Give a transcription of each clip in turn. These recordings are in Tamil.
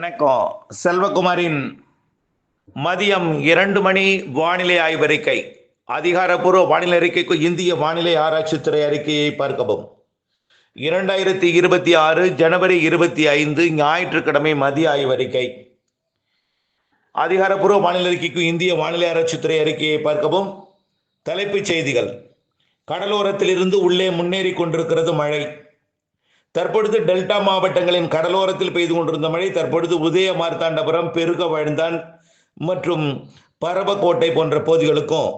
வணக்கம். செல்வகுமாரின் மதியம் இரண்டு மணி வானிலை ஆய்வறிக்கை அதிகாரப்பூர்வ வானிலை அறிக்கைக்கு இந்திய வானிலை ஆராய்ச்சித்துறை அறிக்கையை பார்க்கவும். இரண்டாயிரத்தி இருபத்தி ஆறு ஜனவரி இருபத்தி ஐந்து ஞாயிற்றுக்கிழமை மதிய ஆய்வறிக்கை அதிகாரப்பூர்வ வானிலை அறிக்கைக்கு இந்திய வானிலை ஆராய்ச்சித்துறை அறிக்கையை பார்க்கவும். தலைப்புச் செய்திகள். கடலோரத்திலிருந்து உள்ளே முன்னேறி கொண்டிருக்கிறது மழை. தற்பொழுது டெல்டா மாவட்டங்களின் கடலோரத்தில் பெய்து கொண்டிருந்த மழை தற்பொழுது உதய மார்த்தாண்டபுரம் பெருக வாழ்ந்தான் மற்றும் பரபக்கோட்டை போன்ற பகுதிகளுக்கும்.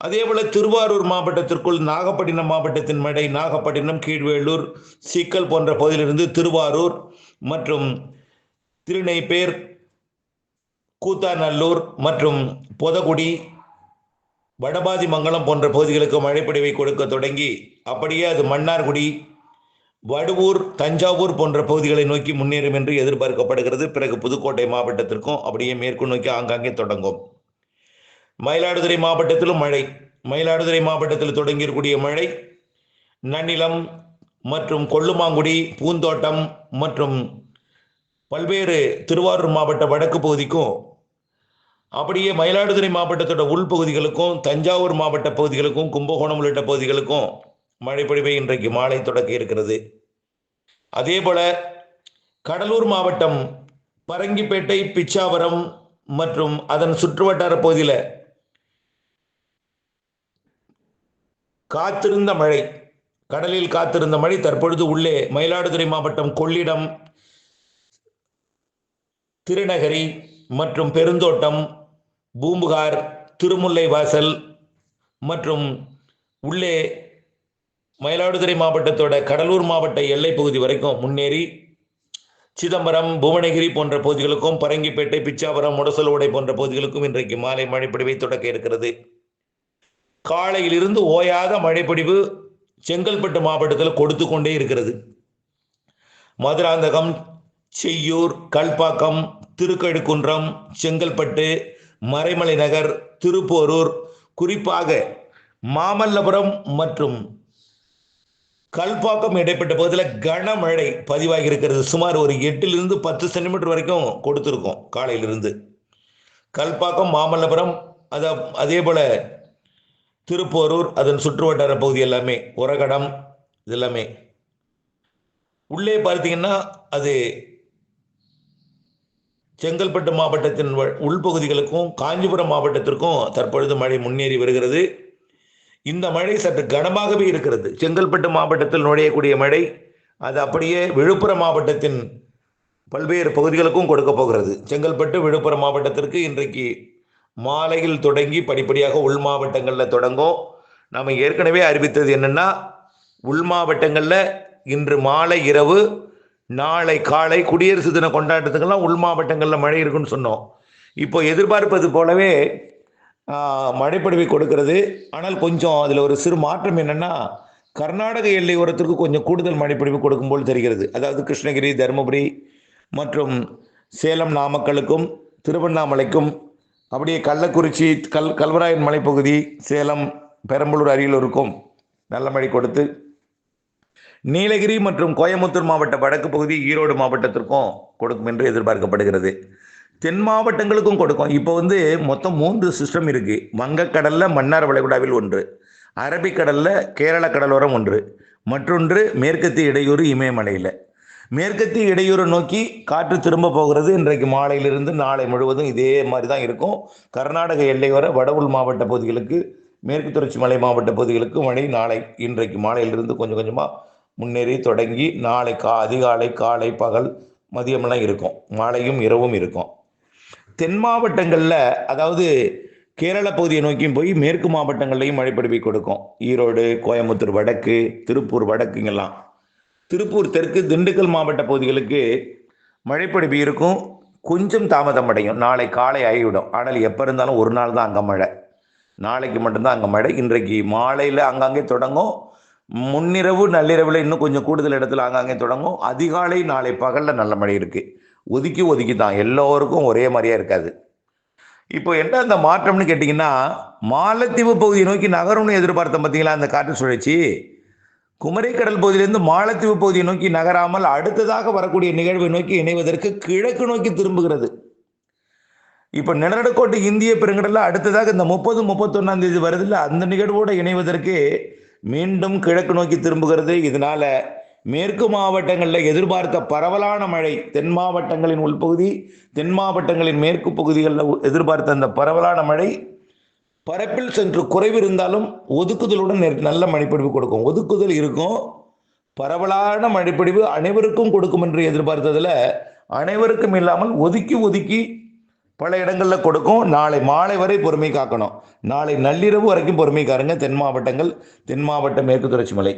அதேபோல திருவாரூர் மாவட்டத்திற்குள் நாகப்பட்டினம் மாவட்டத்தின் மழை நாகப்பட்டினம் கீழ்வேளூர் சிக்கல் போன்ற பகுதியிலிருந்து திருவாரூர் மற்றும் திருநெய்பேர் கூத்தாநல்லூர் மற்றும் பொதகுடி வடபாதிமங்கலம் போன்ற பகுதிகளுக்கு மழைப்பொழிவை கொடுக்க தொடங்கி அப்படியே அது மன்னார்குடி வடுவூர் தஞ்சாவூர் போன்ற பகுதிகளை நோக்கி முன்னேறும் என்று எதிர்பார்க்கப்படுகிறது. பிறகு புதுக்கோட்டை மாவட்டத்திற்கும் அப்படியே மேற்கு நோக்கி ஆங்காங்கே தொடங்கும். மயிலாடுதுறை மாவட்டத்திலும் மழை. மயிலாடுதுறை மாவட்டத்தில் தொடங்கியிருக்கூடிய மழை நன்னிலம் மற்றும் கொள்ளுமாங்குடி பூந்தோட்டம் மற்றும் பல்வேறு திருவாரூர் மாவட்ட வடக்கு பகுதிக்கும் அப்படியே மயிலாடுதுறை மாவட்டத்தோட உள்பகுதிகளுக்கும் தஞ்சாவூர் மாவட்ட பகுதிகளுக்கும் கும்பகோணம் உள்ளிட்ட பகுதிகளுக்கும் மழைப்பொழிவை இன்றைக்கு மாலை தொடக்க இருக்கிறது. அதே போல கடலூர் மாவட்டம் பரங்கிப்பேட்டை பிச்சாவரம் மற்றும் அதன் சுற்றுவட்டார பகுதியில் காத்திருந்த மழை கடலில் காத்திருந்த மழை தற்பொழுது உள்ளே மயிலாடுதுறை மாவட்டம் கொள்ளிடம் திருநகரி மற்றும் பெருந்தோட்டம் பூம்புகார் திருமுல்லை வாசல் மற்றும் உள்ளே மயிலாடுதுறை மாவட்டத்தோட கடலூர் மாவட்ட எல்லை பகுதி வரைக்கும் முன்னேறி சிதம்பரம் புவனகிரி போன்ற பகுதிகளுக்கும் பரங்கிப்பேட்டை பிச்சாவரம் முடசலோடை போன்ற பகுதிகளுக்கும் இன்றைக்கு மாலை மழைப்பொழிவை தொடக்க இருக்கிறது. காலையிலிருந்து ஓயாத மழைப்பொழிவு செங்கல்பட்டு மாவட்டத்தில் கொடுத்து கொண்டே இருக்கிறது. மதுராந்தகம் செய்யூர் கல்பாக்கம் திருக்கழுக்குன்றம் செங்கல்பட்டு மறைமலை நகர் திருப்போரூர் குறிப்பாக மாமல்லபுரம் மற்றும் கல்பாக்கம் இடைப்பட்ட பகுதியில் கனமழை பதிவாகி இருக்கிறது சுமார் ஒரு எட்டிலிருந்து பத்து சென்டிமீட்டர் வரைக்கும் கொடுத்துருக்கோம் காலையிலிருந்து. கல்பாக்கம் மாமல்லபுரம் அத அதே போல் திருப்போரூர் அதன் சுற்றுவட்டார பகுதி எல்லாமே உரகடம் இது எல்லாமே உள்ளே பார்த்தீங்கன்னா அது செங்கல்பட்டு மாவட்டத்தின் உள்பகுதிகளுக்கும் காஞ்சிபுரம் மாவட்டத்திற்கும் தற்பொழுது மழை முன்னேறி வருகிறது. இந்த மழை சற்று கனமாகவே இருக்கிறது. செங்கல்பட்டு மாவட்டத்தில் நுழையக்கூடிய மழை அது அப்படியே விழுப்புரம் மாவட்டத்தின் பல்வேறு பகுதிகளுக்கும் கொடுக்க போகிறது. செங்கல்பட்டு விழுப்புரம் மாவட்டத்திற்கு இன்றைக்கு மாலையில் தொடங்கி படிப்படியாக உள் மாவட்டங்களில் தொடங்கும். நம்ம ஏற்கனவே அறிவித்தது என்னென்னா உள் மாவட்டங்களில் இன்று மாலை இரவு நாளை காலை குடியரசு தின கொண்டாட்டத்துக்கெல்லாம் உள் மாவட்டங்களில் மழை இருக்குன்னு சொன்னோம். இப்போ எதிர்பார்ப்பது போலவே மழைப்பொழிவை கொடுக்கிறது. ஆனால் கொஞ்சம் அதில் ஒரு சிறு மாற்றம் என்னென்னா கர்நாடக எல்லை ஓரத்திற்கு கொஞ்சம் கூடுதல் மழைப்பொழிவு கொடுக்கும்போது தெரிகிறது. அதாவது கிருஷ்ணகிரி தருமபுரி மற்றும் சேலம் நாமக்கலுக்கும் திருவண்ணாமலைக்கும் அப்படியே கள்ளக்குறிச்சி கல் கல்வராயன் மலைப்பகுதி சேலம் பெரம்பலூர் அரியலூருக்கும் நல்ல மழை கொடுத்து நீலகிரி மற்றும் கோயம்புத்தூர் மாவட்ட வடக்கு பகுதி ஈரோடு மாவட்டத்திற்கும் கொடுக்கும் என்று எதிர்பார்க்கப்படுகிறது. தென் மாவட்டங்களுக்கும் கொடுக்கும். இப்போ வந்து மொத்தம் மூன்று சிஸ்டம் இருக்கு. வங்கக்கடலில் மன்னார் வளைகுடாவில் ஒன்று. அரபிக்கடலில் கேரள கடலோரம் ஒன்று. மற்றொன்று மேற்கத்திய இடையூறு இமயமலையில். மேற்கத்திய இடையூறு நோக்கி காற்று திரும்ப போகிறது. இன்றைக்கு மாலையிலிருந்து நாளை முழுவதும் இதே மாதிரி தான் இருக்கும். கர்நாடக எல்லையோர வட உள் மாவட்ட பகுதிகளுக்கு மேற்கு தொடர்ச்சி மலை மாவட்ட பகுதிகளுக்கு மழை நாளை இன்றைக்கு மாலையிலிருந்து கொஞ்சம் கொஞ்சமாக முன்னேறி தொடங்கி நாளை கா அதிகாலை காலை பகல் மதியமெல்லாம் இருக்கும். மாலையும் இரவும் இருக்கும். தென் மாவட்டங்களில் அதாவது கேரள பகுதியை நோக்கியும் போய் மேற்கு மாவட்டங்கள்லையும் மழைப்பொழிவை கொடுக்கும். ஈரோடு கோயம்புத்தூர் வடக்கு திருப்பூர் வடக்குங்கெல்லாம் திருப்பூர் தெற்கு திண்டுக்கல் மாவட்ட பகுதிகளுக்கு மழைப்படுவி இருக்கும். கொஞ்சம் தாமதம் அடையும். நாளை காலை ஆகிவிடும். ஆனால் எப்போ இருந்தாலும் ஒரு நாள் தான் அங்கே மழை. நாளைக்கு மட்டும்தான் அங்கே மழை. இன்றைக்கு மாலையில் அங்கங்கே தொடங்கும். முன்னிரவு நள்ளிரவில் இன்னும் கொஞ்சம் கூடுதல் இடத்துல ஆங்காங்கே தொடங்கும். அதிகாலை நாளை பகலில் நல்ல மழை இருக்குது ஒதுக்கி ஒதுக்கி தான் எல்லோருக்கும் ஒரே மாதிரியா இருக்காது. இப்போ என்ன அந்த மாற்றம்னு கேட்டிங்கன்னா மாலத்தீவு பகுதியை நோக்கி நகரும்னு எதிர்பார்த்தோம் பார்த்தீங்களா அந்த காற்று சுழற்சி? குமரிக்கடல் கடல் பகுதியிலிருந்து மாலத்தீவு பகுதியை நோக்கி நகராமல் அடுத்ததாக வரக்கூடிய நிகழ்வை நோக்கி இணைவதற்கு கிழக்கு நோக்கி திரும்புகிறது. இப்போ நிலநடுக்கோட்டு இந்திய பெருங்கடலில் அடுத்ததாக இந்த முப்பது முப்பத்தொன்னாம் தேதி வருதில்ல அந்த நிகழ்வோடு இணைவதற்கு மீண்டும் கிழக்கு நோக்கி திரும்புகிறது. இதனால மேற்கு மாவட்டங்களில் எதிர்பார்த்த பரவலான மழை தென் மாவட்டங்களின் உள்பகுதி தென் மாவட்டங்களின் மேற்கு பகுதிகளில் எதிர்பார்த்த அந்த பரவலான மழை பரப்பில் சென்று குறைவு இருந்தாலும் ஒதுக்குதலுடன் நல்ல மழைப்பிடிவு கொடுக்கும். ஒதுக்குதல் இருக்கும். பரவலான மழைப்பிடிவு அனைவருக்கும் கொடுக்கும் என்று எதிர்பார்த்ததில் அனைவருக்கும் இல்லாமல் ஒதுக்கி ஒதுக்கி பல இடங்களில் கொடுக்கும். நாளை மாலை வரை பொறுமை காக்கணும். நாளை நள்ளிரவு வரைக்கும் பொறுமை காருங்க தென் மாவட்டங்கள் தென் மாவட்ட மேற்கு தொடர்ச்சி மலை.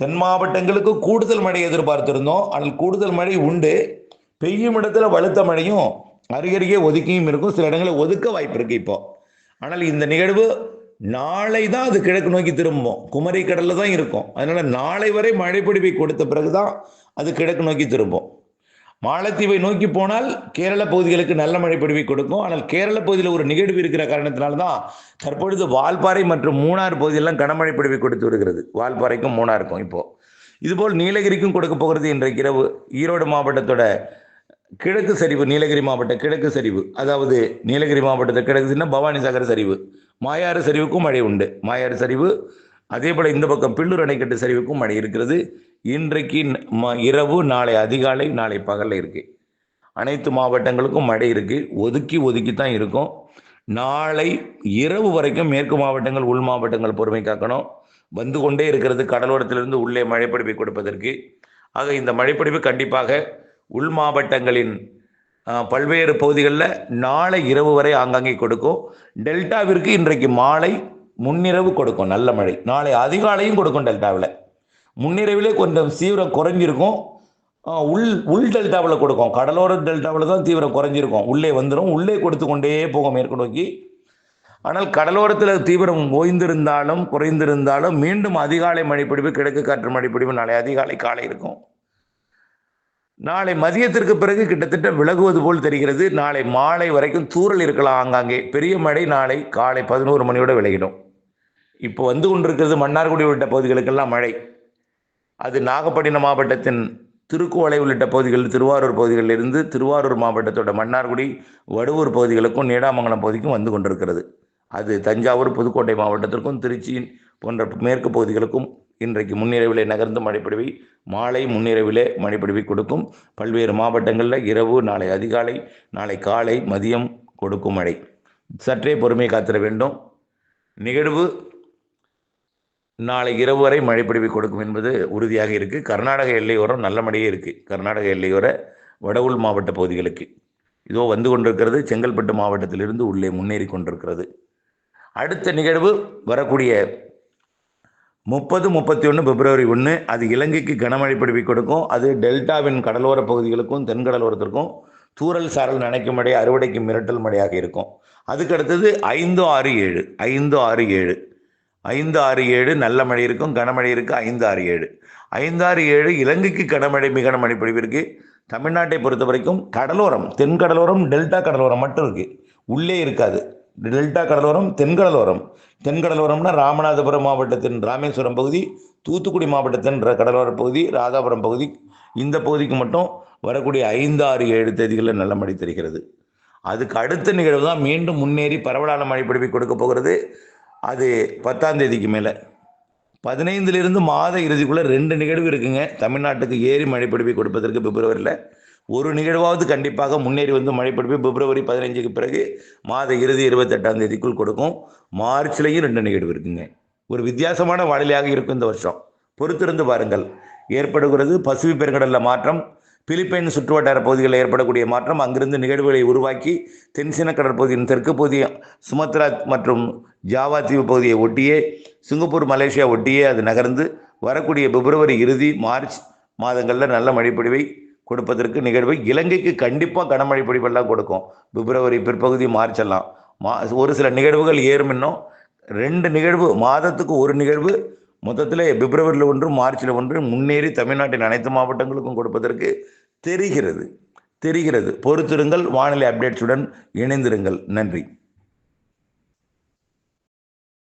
தென் மாவட்டங்களுக்கு கூடுதல் மழை எதிர்பார்த்திருந்தோம். ஆனால் கூடுதல் மழை உண்டு. பெய்யும் இடத்துல வலுத்த மழையும் அருகருகே ஒதுக்கியும் இருக்கும். சில இடங்களில் ஒதுக்க வாய்ப்பு இருக்கு இப்போ. ஆனால் இந்த நிகழ்வு நாளை தான் அது கிழக்கு நோக்கி திரும்பும். குமரி கடல்ல தான் இருக்கும். அதனால நாளை வரை மழை பிடிப்பை கொடுத்த பிறகுதான் அது கிழக்கு நோக்கி திரும்பும். மாலத்தீவை நோக்கி போனால் கேரள பகுதிகளுக்கு நல்ல மழை பொழிவை கொடுக்கும். ஆனால் கேரள பகுதியில் ஒரு நிகழ்வு இருக்கிற காரணத்தினால்தான் தற்பொழுது வால்பாறை மற்றும் மூணார் பகுதியெல்லாம் கனமழை பொழிவை கொடுத்து வருகிறது. வால்பாறைக்கும் மூணாருக்கும் இப்போ. இதுபோல் நீலகிரிக்கும் கொடுக்க போகிறது இன்றைக்கு இரவு ஈரோடு மாவட்டத்தோட கிழக்கு சரிவு நீலகிரி மாவட்ட கிழக்கு சரிவு. அதாவது நீலகிரி மாவட்டத்தை கிழக்கு சின்ன பவானி சாகர் சரிவு. மாயாறு சரிவுக்கும் மழை உண்டு. மாயாறு சரிவு அதே போல் இந்த பக்கம் பில்லூர் அணைக்கட்டு சரிவுக்கும் மழை இருக்கிறது. இன்றைக்கு ம- இரவு நாளை அதிகாலை நாளை பகலில் இருக்கு. அனைத்து மாவட்டங்களுக்கும் மழை இருக்கு. ஒதுக்கி ஒதுக்கி தான் இருக்கும். நாளை இரவு வரைக்கும் மேற்கு மாவட்டங்கள் உள் மாவட்டங்கள் பொறுமை காக்கணும். வந்து கொண்டே இருக்கிறது கடலோரத்திலிருந்து உள்ளே மழைப்பிடிப்பை கொடுப்பதற்கு. ஆக இந்த மழைப்பிடிப்பு கண்டிப்பாக உள் மாவட்டங்களின் பல்வேறு பகுதிகளில் நாளை இரவு வரை ஆங்காங்கே கொடுக்கும். டெல்டாவிற்கு இன்றைக்கு மாலை முன்னிரவு கொடுக்கும் நல்ல மழை. நாளை அதிகாலையும் கொடுக்கும் டெல்டாவில். முன்னிரவிலே கொஞ்சம் தீவிரம் குறைஞ்சிருக்கும். உள் உள் டெல்டாவில் கொடுக்கும். கடலோர டெல்டாவில் தான் தீவிரம் குறைஞ்சிருக்கும். உள்ளே வந்துடும் உள்ளே கொடுத்து கொண்டே போகும் மேற்கு நோக்கி. ஆனால் கடலோரத்தில் தீவிரம் ஓய்ந்திருந்தாலும் குறைந்திருந்தாலும் மீண்டும் அதிகாலை மழைப்பிடிப்பு கிழக்கு காற்று மழைப்பிடிப்பு நாளை அதிகாலை காலை இருக்கும். நாளை மதியத்திற்கு பிறகு கிட்டத்தட்ட விலகுவது போல் தெரிகிறது. நாளை மாலை வரைக்கும் தூறல் இருக்கலாம் ஆங்காங்கே பெரிய மழை நாளை காலை பதினோரு மணியோட விலகிடும். இப்போ வந்து கொண்டிருக்கிறது மன்னார்குடி உள்ளிட்ட பகுதிகளுக்கெல்லாம் மழை. அது நாகப்பட்டினம் மாவட்டத்தின் திருக்குவளை உள்ளிட்ட பகுதிகள் திருவாரூர் பகுதிகளில் இருந்து திருவாரூர் மாவட்டத்தோட மன்னார்குடி வடுவூர் பகுதிகளுக்கும் நீடாமங்கலம் பகுதிக்கும் வந்து கொண்டிருக்கிறது. அது தஞ்சாவூர் புதுக்கோட்டை மாவட்டத்திற்கும் திருச்சி போன்ற மேற்கு பகுதிகளுக்கும் இன்றைக்கு முன்னிரவிலே நகர்ந்து மழைப்பிடிவை மாலை முன்னிரவிலே மழைப்பிடிவை கொடுக்கும். பல்வேறு மாவட்டங்களில் இரவு நாளை அதிகாலை நாளை காலை மதியம் கொடுக்கும் மழை. சற்றே பொறுமை காத்திட வேண்டும். நிகழ்வு நாளை இரவு வரை மழைப்பொழிவை கொடுக்கும் என்பது உறுதியாக இருக்குது கர்நாடக எல்லையோரம் நல்ல மழையே இருக்குது கர்நாடக எல்லையோர வடவுள் மாவட்ட பகுதிகளுக்கு. இதோ வந்து கொண்டிருக்கிறது. செங்கல்பட்டு மாவட்டத்திலிருந்து உள்ளே முன்னேறி கொண்டிருக்கிறது. அடுத்த நிகழ்வு வரக்கூடிய முப்பது முப்பத்தி ஒன்று பிப்ரவரி ஒன்று அது இலங்கைக்கு கனமழை பிடிப்பை கொடுக்கும். அது டெல்டாவின் கடலோர பகுதிகளுக்கும் தென்கடலோரத்திற்கும் தூரல் சாரல் நினைக்கும் மழை அறுவடைக்கு மிரட்டல் மழையாக இருக்கும். அதுக்கு அடுத்தது ஐந்து ஆறு ஏழு. ஐந்து ஆறு ஏழு. ஐந்து ஆறு ஏழு நல்ல மழை இருக்கும் கனமழை இருக்கு ஐந்து ஆறு ஏழு. ஐந்து ஆறு ஏழு இலங்கைக்கு கனமழை மிக கனமழை பொழிவு தமிழ்நாட்டை பொறுத்த வரைக்கும் கடலோரம் தென்கடலோரம் டெல்டா கடலோரம் மட்டும் இருக்கு. உள்ளே இருக்காது. டெல்டா கடலோரம் தென்கடலோரம் தென்கடலோரம்னா ராமநாதபுரம் மாவட்டத்தின் ராமேஸ்வரம் பகுதி தூத்துக்குடி மாவட்டத்தின் கடலோர பகுதி ராதாபுரம் பகுதி. இந்த பகுதிக்கு மட்டும் வரக்கூடிய ஐந்து ஆறு ஏழு தேதிகளில் நல்ல மழை தெரிகிறது. அதுக்கு அடுத்த நிகழ்வு தான் மீண்டும் முன்னேறி பரவலான மழை பிடிப்பை கொடுக்க போகிறது. அது பத்தாம் தேதிக்கு மேலே. பதினைந்திலிருந்து மாத இறுதிக்குள்ளே ரெண்டு நிகழ்வு இருக்குங்க. தமிழ்நாட்டுக்கு ஏறி மழைப்பிடிப்பை கொடுப்பதற்கு பிப்ரவரியில். ஒரு நிகழ்வாவது கண்டிப்பாக முன்னேறி வந்து மழைப்பிடிப்பை பிப்ரவரி பதினஞ்சுக்கு பிறகு மாத இறுதி இருபத்தெட்டாம் தேதிக்குள் கொடுக்கும். மார்ச்லேயும் ரெண்டு நிகழ்வு இருக்குங்க. ஒரு வித்தியாசமான வானிலையாக இருக்கும் இந்த வருஷம். பொறுத்திருந்து பாருங்கள். ஏற்படுகிறது பசுவி பெருங்கடலில் மாற்றம். பிலிப்பைன் சுற்றுவட்டார பகுதிகளில் ஏற்படக்கூடிய மாற்றம் அங்கிருந்து நிகழ்வுகளை உருவாக்கி தென்சீன கடற்பகுதியின் தெற்கு பகுதி சுமத்ரா மற்றும் ஜாவா தீவு பகுதியை ஒட்டியே சிங்கப்பூர் மலேசியா ஒட்டியே அது நகர்ந்து வரக்கூடிய பிப்ரவரி இறுதி மார்ச் மாதங்களில் நல்ல மழைப்பொழிவை கொடுப்பதற்கு நிகழ்வு. இலங்கைக்கு கண்டிப்பாக கனமழை பொழிவெல்லாம் கொடுக்கும். பிப்ரவரி பிற்பகுதி மார்ச் எல்லாம். மா ஒரு சில நிகழ்வுகள் ஏறும் இன்னும். ரெண்டு நிகழ்வு மாதத்துக்கு ஒரு நிகழ்வு மொத்தத்தில் பிப்ரவரியில் ஒன்று மார்ச்சில் ஒன்று முன்னேறி தமிழ்நாட்டின் அனைத்து மாவட்டங்களுக்கும் கொடுப்பதற்கு தெரிகிறது. தெரிகிறது. பொறுத்திருங்கள். வானிலை அப்டேட்ஸுடன் இணைந்திருங்கள். நன்றி.